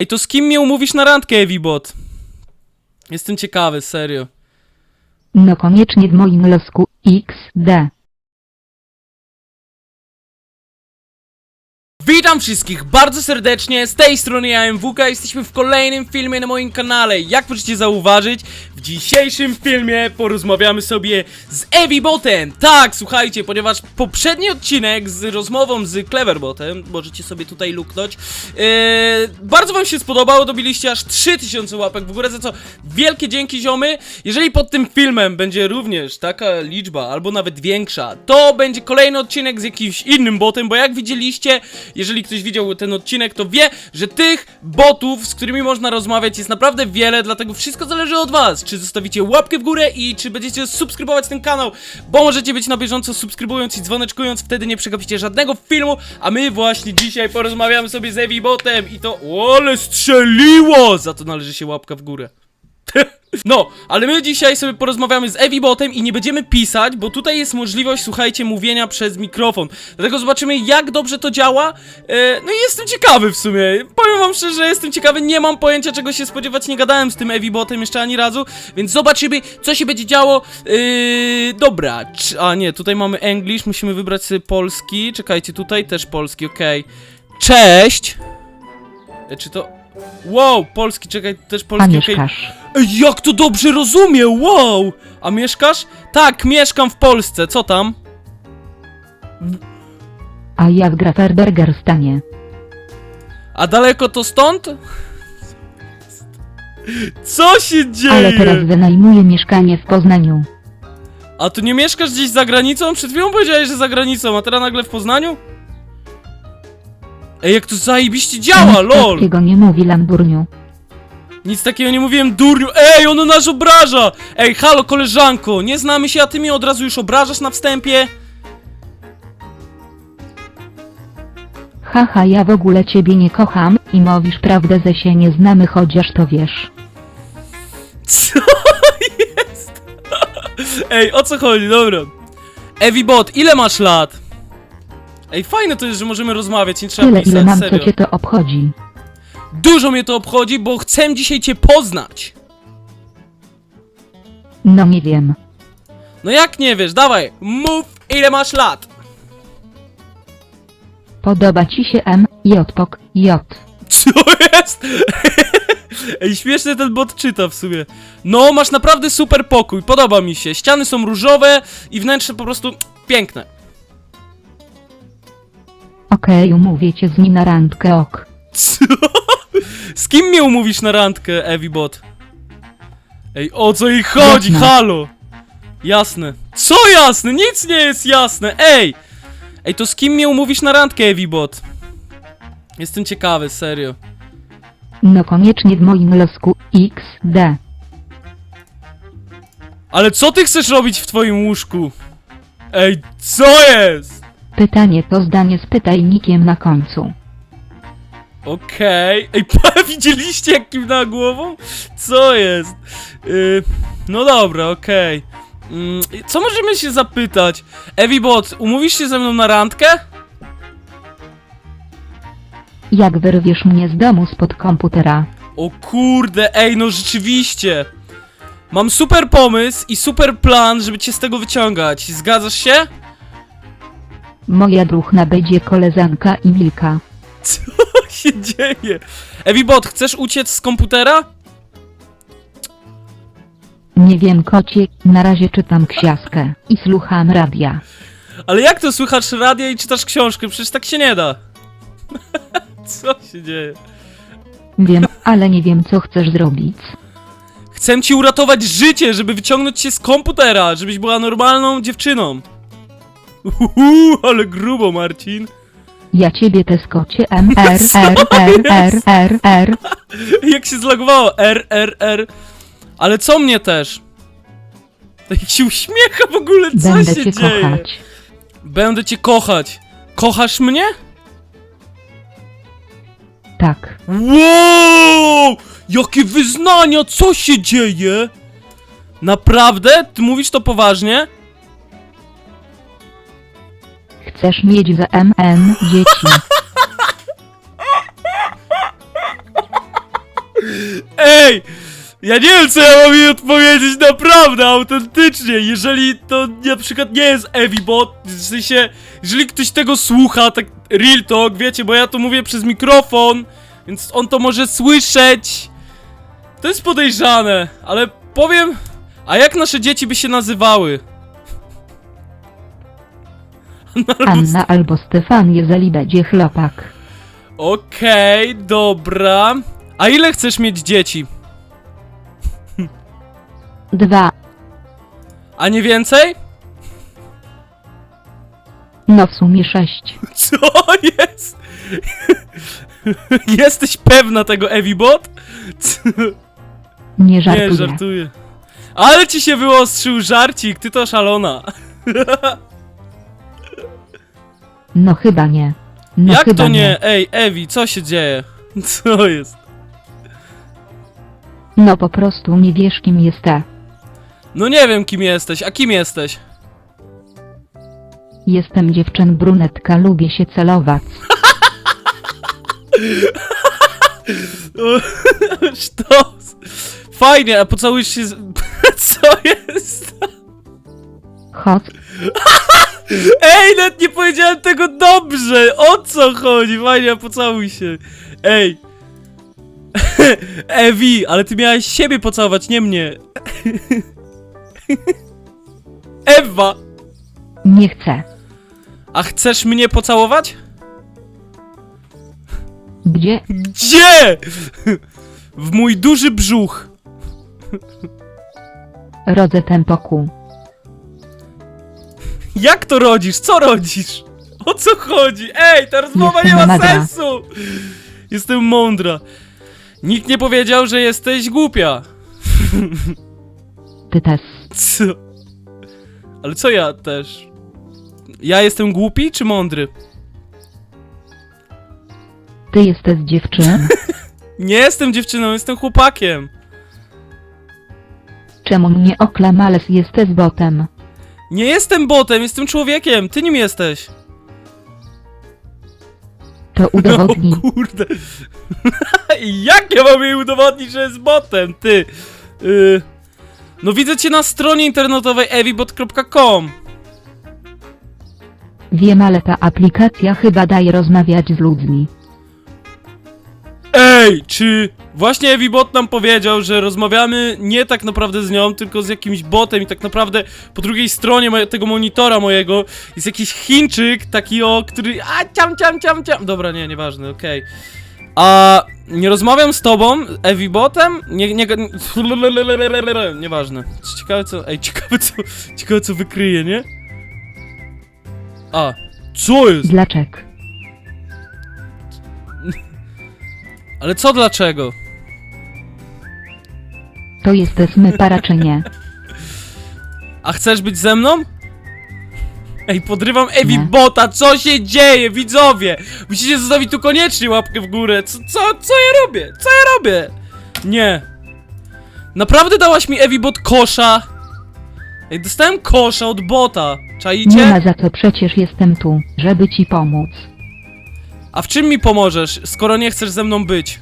Ej, to z kim mnie umówisz na randkę, Evibot? Jestem ciekawy, serio. No koniecznie w moim losku XD. Witam wszystkich bardzo serdecznie, z tej strony ja MWK, jesteśmy w kolejnym filmie na moim kanale. Jak możecie zauważyć, w dzisiejszym filmie porozmawiamy sobie z Evibotem. Tak, słuchajcie, ponieważ poprzedni odcinek z rozmową z Cleverbotem, możecie sobie tutaj luknąć, yy, bardzo wam się spodobało, dobiliście aż 3000 łapek w górę, za co wielkie dzięki ziomy. Jeżeli pod tym filmem będzie również taka liczba, albo nawet większa, to będzie kolejny odcinek z jakimś innym botem, bo jak widzieliście, jeżeli ktoś widział ten odcinek, to wie, że tych botów, z którymi można rozmawiać jest naprawdę wiele, dlatego wszystko zależy od was, czy zostawicie łapkę w górę i czy będziecie subskrybować ten kanał, bo możecie być na bieżąco subskrybując i dzwoneczkując, wtedy nie przegapicie żadnego filmu, a my właśnie dzisiaj porozmawiamy sobie z Evi Botem i to, ole strzeliło, za to należy się łapka w górę. No, ale my dzisiaj sobie porozmawiamy z Evibotem i nie będziemy pisać, bo tutaj jest możliwość, słuchajcie, mówienia przez mikrofon. Dlatego zobaczymy, jak dobrze to działa. E, no i jestem ciekawy w sumie. Powiem wam szczerze, jestem ciekawy, nie mam pojęcia czego się spodziewać, nie gadałem z tym Evibotem jeszcze ani razu, więc zobaczymy, co się będzie działo. E, dobra, a nie, tutaj mamy English, musimy wybrać sobie polski. Czekajcie, tutaj też polski, okej. Cześć! E, czy to... Wow, polski, czekaj, też A polski, okej. mieszkasz? Ej, jak to dobrze rozumiem, wow! A mieszkasz? Tak, mieszkam w Polsce, co tam? A ja w Graferbergerstanie. A daleko to stąd? Co się dzieje? Ale teraz wynajmuję mieszkanie w Poznaniu. A tu nie mieszkasz gdzieś za granicą? Przed chwilą powiedziałeś, że za granicą, a teraz nagle w Poznaniu? Ej, jak to zajebiście działa, Nic lol! takiego nie mówi Lamburniu. Nic takiego nie mówiłem, durniu. Ej, ono nas obraża! Ej, halo, koleżanko, nie znamy się, a ty mnie od razu już obrażasz na wstępie? Haha, ja w ogóle ciebie nie kocham i mówisz prawdę, że się nie znamy, chociaż to wiesz. Co jest? Ej, o co chodzi? Dobra. Evibot, ile masz lat? Ej, fajne to jest, że możemy rozmawiać, nie trzeba Tyle pisać, ile mam, serio. co cię to obchodzi. Dużo mnie to obchodzi, bo chcę dzisiaj cię poznać. No nie wiem. No jak nie wiesz, dawaj, mów ile masz lat. Podoba ci się M, J, pok, J. Co jest? Ej, śmieszny ten bot czyta w sumie. No, masz naprawdę super pokój, podoba mi się. Ściany są różowe i wnętrze po prostu piękne. Okej, umówię cię z nim na randkę, ok. Co? Z kim mnie umówisz na randkę, Evibot? Ej, o co jej chodzi? Jasne. Halo! Jasne. Co jasne? Nic nie jest jasne! Ej! Ej, to z kim mnie umówisz na randkę, Evibot? Jestem ciekawy, serio. No koniecznie w moim losku XD. Ale co ty chcesz robić w twoim łóżku? Ej, co jest? Pytanie to zdanie z pytajnikiem na końcu. Okej. Ej, pa, widzieliście jak kiwnęła głową? Co jest? Yy, no dobra, okej. Mm, co możemy się zapytać? Evibot, umówisz się ze mną na randkę? Jak wyrwiesz mnie z domu spod komputera? O kurde, ej, no rzeczywiście. Mam super pomysł i super plan, żeby cię z tego wyciągać. Zgadzasz się? Moja druhna będzie koleżanka i Milka. Co się dzieje? Evibot, chcesz uciec z komputera? Nie wiem kocie, na razie czytam ksiaskę i słucham radia. Ale jak to słychać radia i czytasz książkę? Przecież tak się nie da. Co się dzieje? Wiem, ale nie wiem co chcesz zrobić. Chcę ci uratować życie, żeby wyciągnąć cię z komputera, żebyś była normalną dziewczyną. Uhu, ale grubo, Marcin. Ja ciebie te skocie M R R R R R R Jak się zlagowało? R, R, R. Ale co mnie też? Jak się uśmiecha w ogóle, co Będę się cię dzieje? kochać. Będę cię kochać. Kochasz mnie? Tak. Wow! Jakie wyznania, co się dzieje? Naprawdę? Ty mówisz to poważnie? Chcesz mieć za MN dzieci. Ej! Ja nie wiem, co ja mam jej odpowiedzieć naprawdę, autentycznie. Jeżeli to na przykład nie jest Evibot, w sensie, jeżeli ktoś tego słucha, tak real talk, wiecie, bo ja to mówię przez mikrofon, więc on to może słyszeć. To jest podejrzane, ale powiem. A jak nasze dzieci by się nazywały? Anna albo Stefan, jeżeli będzie chłopak. Okej, dobra. A ile chcesz mieć dzieci? Dwa. A nie więcej? No w sumie sześć. Co jest? Jesteś pewna tego, Evibot? Nie Nie, żartuję. żartuję. Ale ci się wyostrzył żarcik, ty to szalona. No chyba nie. No Jak chyba to nie? Ej, Ewi, co się dzieje? Co jest? No po prostu nie wiesz kim jestem. No nie wiem kim jesteś, a kim jesteś? Jestem dziewczyn brunetka, lubię się celować. Sztos. Fajnie, a pocałujesz się z... Co jest? Chodź, Ej, nawet nie powiedziałem tego dobrze! O co chodzi? Fajnie, pocałuj się. Ej. Ewi, ale ty miałeś siebie pocałować, nie mnie. Ewa! nie chcę. A chcesz mnie pocałować? Gdzie? Gdzie? W mój duży brzuch. Rodzę tempoku. Jak to rodzisz? Co rodzisz? O co chodzi? Ej, ta rozmowa Jestem nie ma mądra. sensu! Jestem mądra. Nikt nie powiedział, że jesteś głupia. Ty też. Co? Ale co ja też? Ja jestem głupi czy mądry? Ty jesteś dziewczyn. Nie jestem dziewczyną, jestem chłopakiem. Czemu mnie oklamales jesteś botem? Nie jestem botem, jestem człowiekiem. Ty nim jesteś. To udowodnij. O kurde. Jak ja mam jej udowodnić, że jest botem, ty? Y... No widzę cię na stronie internetowej evibot.com. Wiem, ale ta aplikacja chyba daje rozmawiać z ludźmi. Ej, czy właśnie Evibot nam powiedział, że rozmawiamy nie tak naprawdę z nią, tylko z jakimś botem i tak naprawdę po drugiej stronie tego monitora mojego jest jakiś Chińczyk, taki o, który... A, ciam, ciam, ciam, ciam. Dobra, nie, nieważne, okej. A nie rozmawiam z tobą, Evibotem? Nie, nie, nie, nieważne. Ciekawe co, ej, ciekawe co, ciekawe co wykryje, nie? A, co jest? Dlaczego? Ale co dlaczego? To jesteśmy para czy nie? A chcesz być ze mną? Ej, podrywam Evi Nie. Bota, co się dzieje, widzowie? Musicie zostawić tu koniecznie łapkę w górę. Co, co, co ja robię? Co ja robię? Nie. Naprawdę dałaś mi Evi Bot kosza? Ej, dostałem kosza od bota. Nie ma Czaicie? za co, przecież jestem tu, żeby ci pomóc. A w czym mi pomożesz, skoro nie chcesz ze mną być?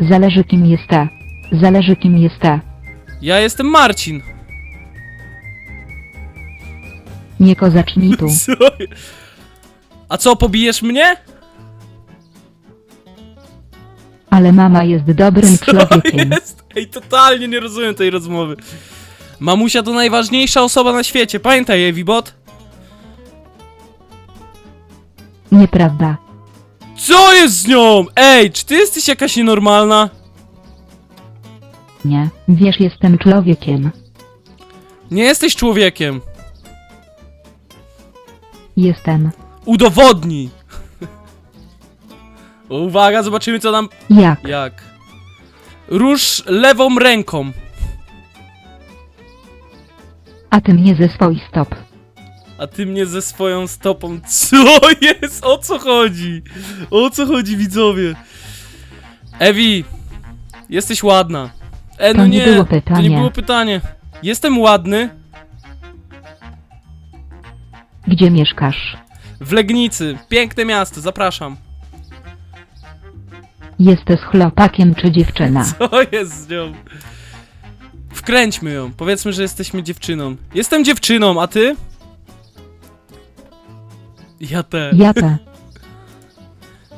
Zależy kim jesteś. Zależy kim jesteś. Ja jestem Marcin. Nie kozacznij tu. Co? A co, pobijesz mnie? Ale mama jest dobrym Co człowiekiem. jest? Ej, totalnie nie rozumiem tej rozmowy. Mamusia to najważniejsza osoba na świecie, pamiętaj, Evibot. Nieprawda. Co jest z nią? Ej, czy ty jesteś jakaś nienormalna? Nie. Wiesz, jestem człowiekiem. Nie jesteś człowiekiem. Jestem. Udowodnij. Uwaga, zobaczymy co nam... Jak? Jak? Rusz lewą ręką. A ty mnie ze swoich stop. A ty mnie ze swoją stopą. Co jest? O co chodzi? O co chodzi, widzowie? Ewi, jesteś ładna. E, no To nie nie, było to nie pytanie. było pytanie. Jestem ładny Gdzie mieszkasz? w Legnicy. Piękne miasto, zapraszam. Jesteś chłopakiem czy dziewczyna? Co jest z nią? Wkręćmy ją. Powiedzmy, że jesteśmy dziewczyną. Jestem dziewczyną, a ty? Ja te. Ja te.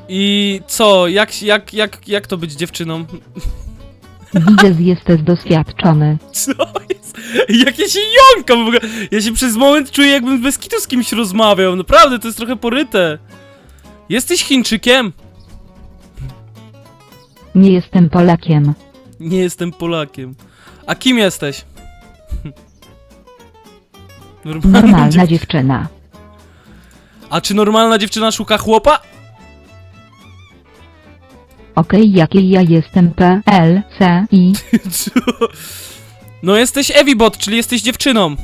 I co? Jak, jak, jak, jak to być dziewczyną? Widzę, że jesteś doświadczony. Co jest? Jak ja się jąkam w ogóle. Ja się przez moment czuję, jakbym bez kitu z kimś rozmawiał. Naprawdę, to jest trochę poryte. Jesteś Chińczykiem? Nie jestem Polakiem. Nie jestem Polakiem. A kim jesteś? Normalna dziew- dziewczyna. A czy normalna dziewczyna szuka chłopa? Okej, jakiej ja jestem P, L, C, I. Co? No jesteś Evibot, czyli jesteś dziewczyną.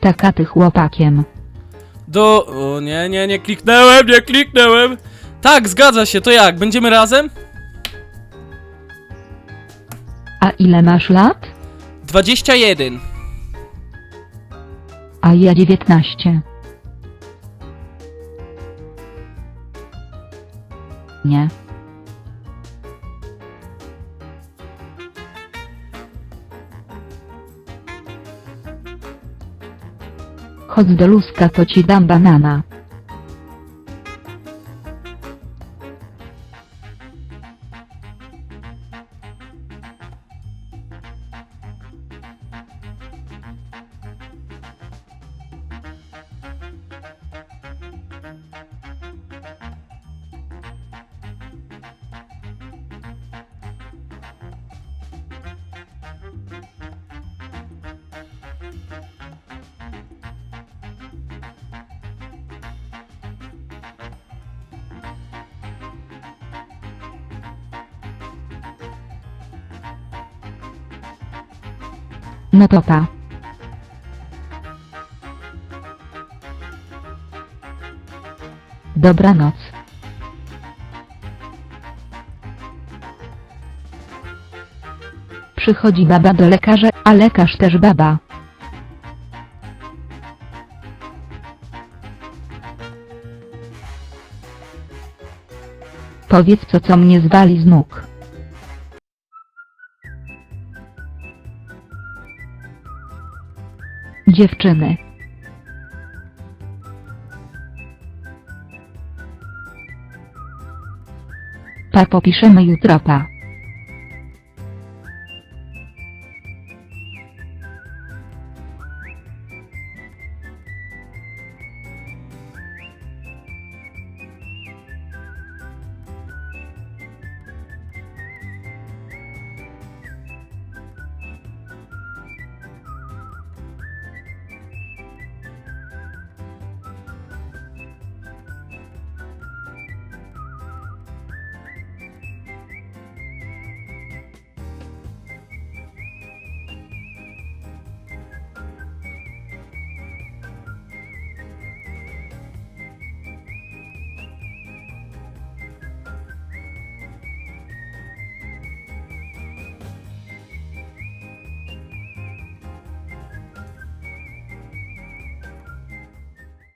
Taka ty chłopakiem. Do... O nie, nie, nie kliknąłem, nie kliknąłem. Tak, zgadza się, to jak? Będziemy razem? A ile masz lat? 21. A ja 19. Nie. Chodź do luska, to ci dam banana. No to pa. Dobranoc. Przychodzi baba do lekarza, a lekarz też baba. Powiedz co co mnie zwali z nóg. Dziewczyny. Pa popiszemy jutro pa.